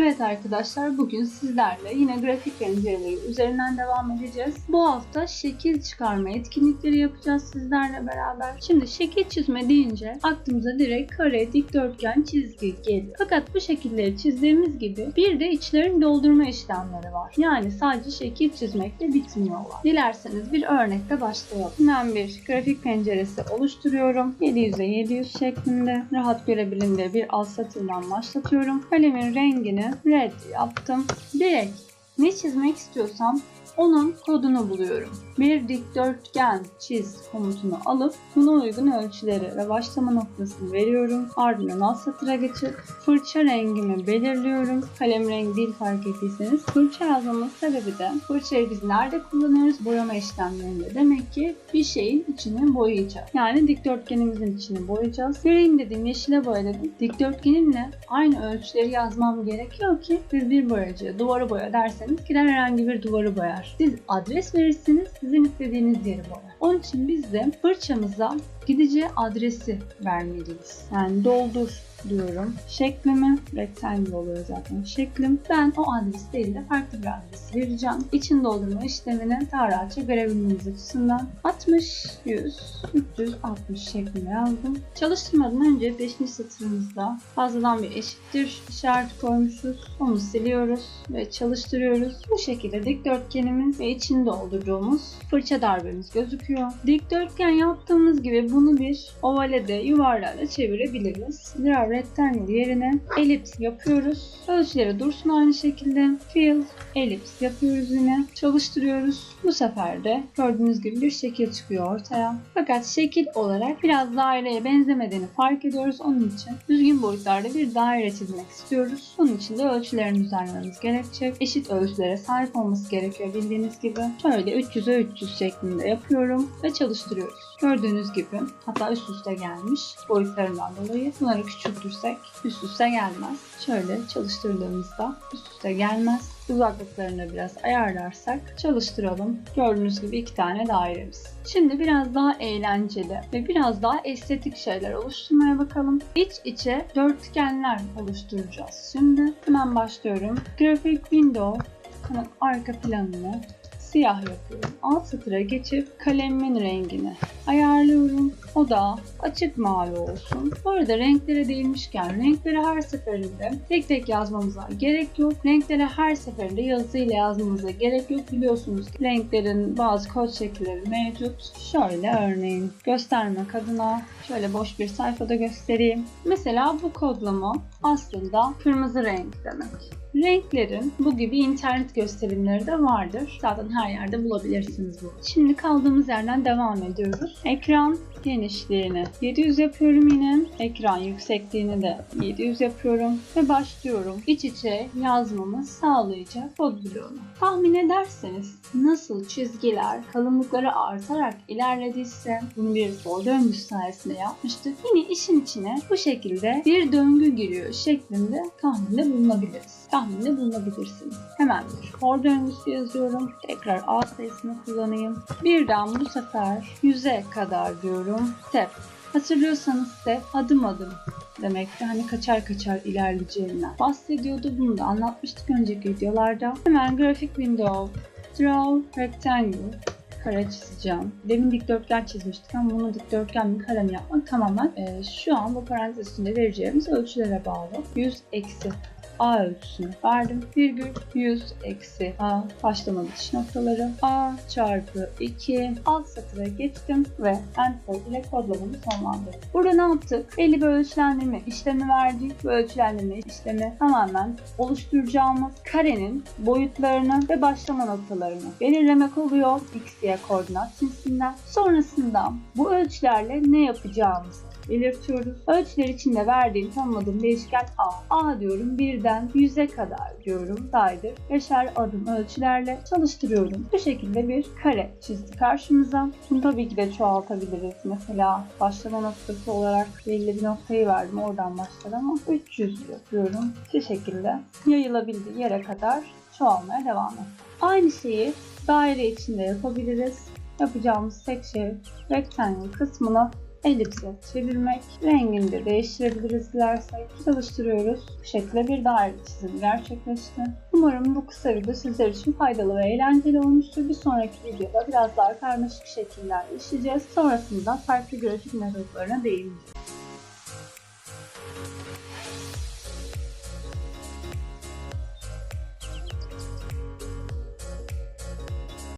Evet arkadaşlar bugün sizlerle yine grafik pencereleri üzerinden devam edeceğiz. Bu hafta şekil çıkarma etkinlikleri yapacağız sizlerle beraber. Şimdi şekil çizme deyince aklımıza direkt kare, dikdörtgen, çizgi geliyor. Fakat bu şekilleri çizdiğimiz gibi bir de içlerini doldurma işlemleri var. Yani sadece şekil çizmekle bitmiyorlar. Dilerseniz bir örnekle başlayalım. Hemen bir grafik penceresi oluşturuyorum. 700'e 700 şeklinde rahat görebilin diye bir alt satırdan başlatıyorum. Kalemin rengini red yaptım. Direkt ne çizmek istiyorsam onun kodunu buluyorum. Bir dikdörtgen çiz komutunu alıp buna uygun ölçüleri ve başlama noktasını veriyorum. Ardından alt satıra geçip fırça rengimi belirliyorum. Kalem rengi değil fark ettiyseniz. Fırça yazmamın sebebi de fırçayı biz nerede kullanıyoruz? Boyama işlemlerinde. Demek ki bir şeyin içini boyayacağız. Yani dikdörtgenimizin içini boyayacağız. Green dedim, yeşile boya dedim. Dikdörtgenimle aynı ölçüleri yazmam gerekiyor ki siz bir boyacıya duvarı boya derseniz gider herhangi bir duvarı boyar. Siz adres verirsiniz, sizin istediğiniz yeri boyar. Onun için biz de fırçamıza gideceği adresi vermeliyiz. Yani doldur diyorum. Şeklimi rectangle oluyor zaten şeklim. Ben o adres değil de farklı bir adres vereceğim. İçin doldurma işlemini daha rahatça görebilmeniz açısından 60, 100, 360 şeklinde yazdım. Çalıştırmadan önce 5. satırımızda fazladan bir eşittir işareti koymuşuz. Onu siliyoruz ve çalıştırıyoruz. Bu şekilde dikdörtgenimiz ve içini doldurduğumuz fırça darbemiz gözüküyor. Dikdörtgen yaptığımız gibi bunu bir ovale de yuvarlığa da çevirebiliriz. Birer rectangle yerine elips yapıyoruz. Ölçüleri dursun aynı şekilde. Fill, elips yapıyoruz yine. Çalıştırıyoruz. Bu sefer de gördüğünüz gibi bir şekil çıkıyor ortaya. Fakat şekil olarak biraz daireye benzemediğini fark ediyoruz. Onun için düzgün boyutlarda bir daire çizmek istiyoruz. Bunun için de ölçülerini düzenlememiz gerekecek. Eşit ölçülere sahip olması gerekiyor bildiğiniz gibi. Şöyle 300'e 300 şeklinde yapıyorum ve çalıştırıyoruz. Gördüğünüz gibi hatta üst üste gelmiş boyutlarından dolayı. Bunları küçültürsek üst üste gelmez. Şöyle çalıştırdığımızda üst üste gelmez. Uzaklıklarını biraz ayarlarsak çalıştıralım. Gördüğünüz gibi iki tane dairemiz. Şimdi biraz daha eğlenceli ve biraz daha estetik şeyler oluşturmaya bakalım. İç içe dörtgenler oluşturacağız. Şimdi hemen başlıyorum. Graphic Window arka planını siyah yapıyorum. Alt satıra geçip kalemin rengini ayarlıyorum. O da açık mavi olsun. Bu arada renklere değinmişken renkleri her seferinde tek tek yazmamıza gerek yok. Renkleri her seferinde yazıyla yazmamıza gerek yok. Biliyorsunuz ki renklerin bazı kod şekilleri mevcut. Şöyle örneğin göstermek adına şöyle boş bir sayfada göstereyim. Mesela bu kodlama aslında kırmızı renk demek. Renklerin bu gibi internet gösterimleri de vardır. Zaten her yerde bulabilirsiniz bu. Şimdi kaldığımız yerden devam ediyoruz. Ekran genişliğini 700 yapıyorum yine. Ekran yüksekliğini de 700 yapıyorum ve başlıyorum. İç içe yazmamı sağlayacak kod bloğunu. Tahmin ederseniz nasıl çizgiler kalınlıkları artarak ilerlediyse bunu bir for döngüsü sayesinde yapmıştık. Yine işin içine bu şekilde bir döngü giriyor şeklinde tahminde bulunabiliriz. Tahminde bulunabilirsiniz. Hemen bir for döngüsü yazıyorum. Tekrar A sayısını kullanayım. Birden bu sefer 100'e kadar diyorum. Step. Hatırlıyorsanız step adım adım demekti. Hani kaçar kaçar ilerleyeceğinden bahsediyordu. Bunu da anlatmıştık önceki videolarda. Hemen grafik window, draw, rectangle, kare çizeceğim. Demin dikdörtgen çizmiştik ama bunu dikdörtgen mi kare mi yapmak tamamen e, şu an bu parantez içinde vereceğimiz ölçülere bağlı. 100 eksi A ölçüsünü verdim. Virgül 100 eksi A başlama bitiş noktaları. A çarpı 2 alt satıra geçtim ve enter ile kodlamamı sonlandırdım. Burada ne yaptık? Belli bir ölçülendirme işlemi verdik. Bu ölçülendirme işlemi tamamen oluşturacağımız karenin boyutlarını ve başlama noktalarını belirlemek oluyor. X, Y koordinat cinsinden. Sonrasında bu ölçülerle ne yapacağımızı belirtiyoruz. Ölçüler içinde verdiğim tanımladığım değişken A. A diyorum birden 100'e kadar diyorum saydır. Beşer adım ölçülerle çalıştırıyorum. Bu şekilde bir kare çizdi karşımıza. Bunu tabii ki de çoğaltabiliriz. Mesela başlama noktası olarak belli bir noktayı verdim. Oradan başlar ama 300 yapıyorum. Şu şekilde yayılabildiği yere kadar çoğalmaya devam et. Aynı şeyi daire içinde yapabiliriz. Yapacağımız tek şey rectangle kısmına Elipse çevirmek. Rengini de değiştirebiliriz dilersek. Çalıştırıyoruz. Bu şekilde bir daire çizimi gerçekleşti. Umarım bu kısa video sizler için faydalı ve eğlenceli olmuştur. Bir sonraki videoda biraz daha karmaşık şekiller işleyeceğiz. Sonrasında farklı grafik metotlarına değineceğiz.